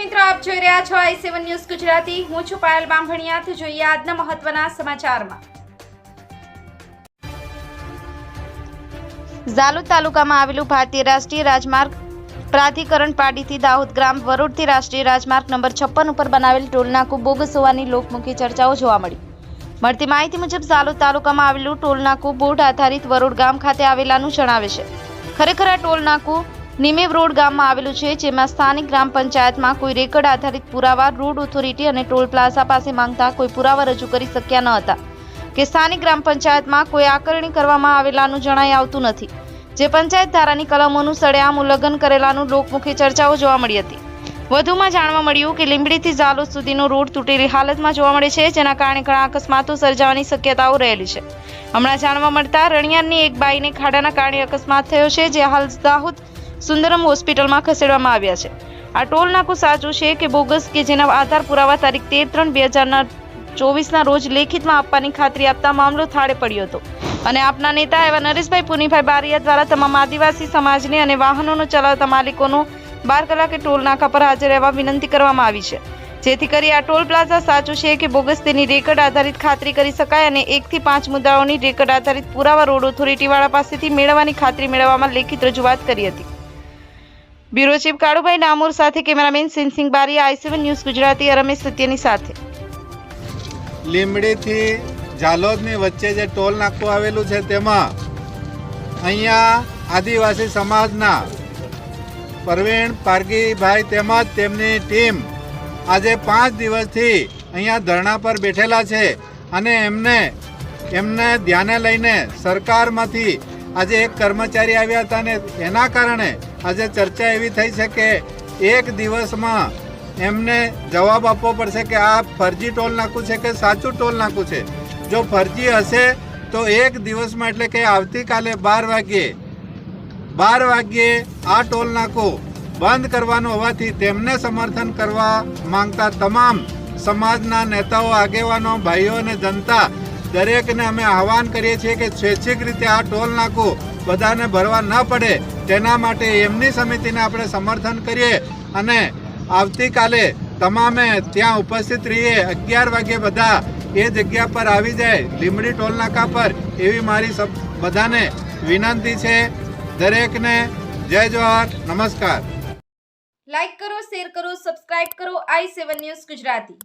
આપ જોઈ રહ્યા છો આઈ સેવન ન્યૂઝ ગુજરાતી. હું છું પાયલ બાંભણિયા તો જોઈએ આજના મહત્વના સમાચારમાં. ઝાલોદ તાલુકામાં આવેલું ભારતીય રાષ્ટ્રીય રાજમાર્ગ પ્રાધિકરણ પાડીથી દાહોદ ગ્રામ વરોડથી રાષ્ટ્રીય રાજમાર્ગ નંબર છપ્પન ઉપર બનાવેલ ટોલનાકું બોગસ હોવાની લોકમુખી ચર્ચાઓ જોવા મળી. મળતી માહિતી મુજબ, ઝાલોદ તાલુકામાં આવેલું ટોલનાકું બોર્ડ આધારિત વરોડ ગામ ખાતે આવેલાનું જણાવે છે. ખરેખર આ ટોલનાકું નિમેવ રોડ ગામમાં આવેલું છે, જેમાં સ્થાનિક ગ્રામ પંચાયતમાં કોઈ રેકર્ડ આધારિત પુરાવા, રોડ ઓથોરિટી અને ટોલ પ્લાઝા પાસે માંગતા કોઈ પુરાવા રજૂ કરી શક્યા ન હતા. કે સ્થાનિક ગ્રામ પંચાયતમાં કોઈ આકરણી કરવામાં આવેલાનું જણાઈ આવતું નથી. જે પંચાયત ધારાની કલમોનું સળેઆમ ઉલ્લંઘન કરેલાનું લોકમુખી ચર્ચાઓ જોવા મળી હતી. વધુમાં જાણવા મળ્યું કે લીંબડીથી ઝાલોદ સુધીનો રોડ તૂટેલી હાલતમાં જોવા મળે છે, જેના કારણે ઘણા અકસ્માતો સર્જાવાની શક્યતાઓ રહેલી છે. હમણાં જાણવા મળતા રણિયારની એક બાઈને ખાડાના કારણે અકસ્માત થયો છે, જે હાલ દાહોદ સુંદરમ હોસ્પિટલમાં ખસેડવામાં આવ્યા છે. આ ટોલ નાકું સાચું છે કે બોગસ કે જેના આધાર પુરાવા તારીખ તેર ત્રણ બે હજારના ચોવીસના રોજ લેખિતમાં આપવાની ખાતરી આપતા મામલો થાળે પડ્યો હતો. અને આપના નેતા એવા નરેશભાઈ પુનીભાઈ બારિયા દ્વારા તમામ આદિવાસી સમાજને અને વાહનોનો ચલાવતા માલિકોનો બાર કલાકે ટોલ નાકા પર હાજર રહેવા વિનંતી કરવામાં આવી છે. જેથી કરી આ ટોલ પ્લાઝા સાચું છે કે બોગસ તેની રેકર્ડ આધારિત ખાતરી કરી શકાય અને એકથી પાંચ મુદ્દાઓની રેકર્ડ આધારિત પુરાવા રોડ ઓથોરિટીવાળા પાસેથી મેળવવાની ખાતરી મેળવવામાં લેખિત રજૂઆત કરી હતી. બ્યુરો ચીફ કાળુભાઈ ડામોર સાથે કેમેરામેન સિંહસિંહ બારી I seven news Gujarati Ramesh સત્યની સાથે. લીંબડીથી ઝાલોદની વચ્ચે જે ટોલ નાકું આવેલું છે તેમાં અહીંયા આદિવાસી સમાજના પ્રવીણ પારગીભાઈ તેમજ તેમની ટીમ આજે પાંચ દિવસથી અહીંયા ધરણા પર બેઠેલા છે અને એમને એમને ધ્યાને લઈને સરકારમાંથી આજે એક કર્મચારી આવ્યા હતા અને એના કારણે આજે ચર્ચા એવી થઈ છે કે એક દિવસમાં એમને જવાબ આપવો પડશે કે આ ફરજી ટોલ નાખું છે કે સાચું ટોલ નાખું છે? જો ફરજી હશે, તો એક દિવસમાં એટલે કે આવતીકાલે બાર વાગ્યે બાર વાગ્યે આ ટોલ નાકો બંધ કરવાનું હોવાથી તેમને સમર્થન કરવા માંગતા તમામ સમાજના નેતાઓ, આગેવાનો, ભાઈઓ અને જનતા દરેકને અમે આહવાન કરીએ છીએ કે સ્વૈચ્છિક રીતે આ ટોલ નાકો બધાને ભરવા ન પડે, તેના માટે એમની સમિતિને આપણે સમર્થન કરીએ અને આવતીકાલે તમામે ત્યાં ઉપસ્થિત રહીએ. અગિયાર વાગે બધા એ જગ્યા પર આવી જાય. લીમડી ટોલ નાકા પર એવી મારી બધાને વિનંતી છે. દરેકને જય જોહાર નમસ્કાર. લાઈક કરો, શેર કરો, સબસ્ક્રાઇબ કરો. I seven news Gujarati.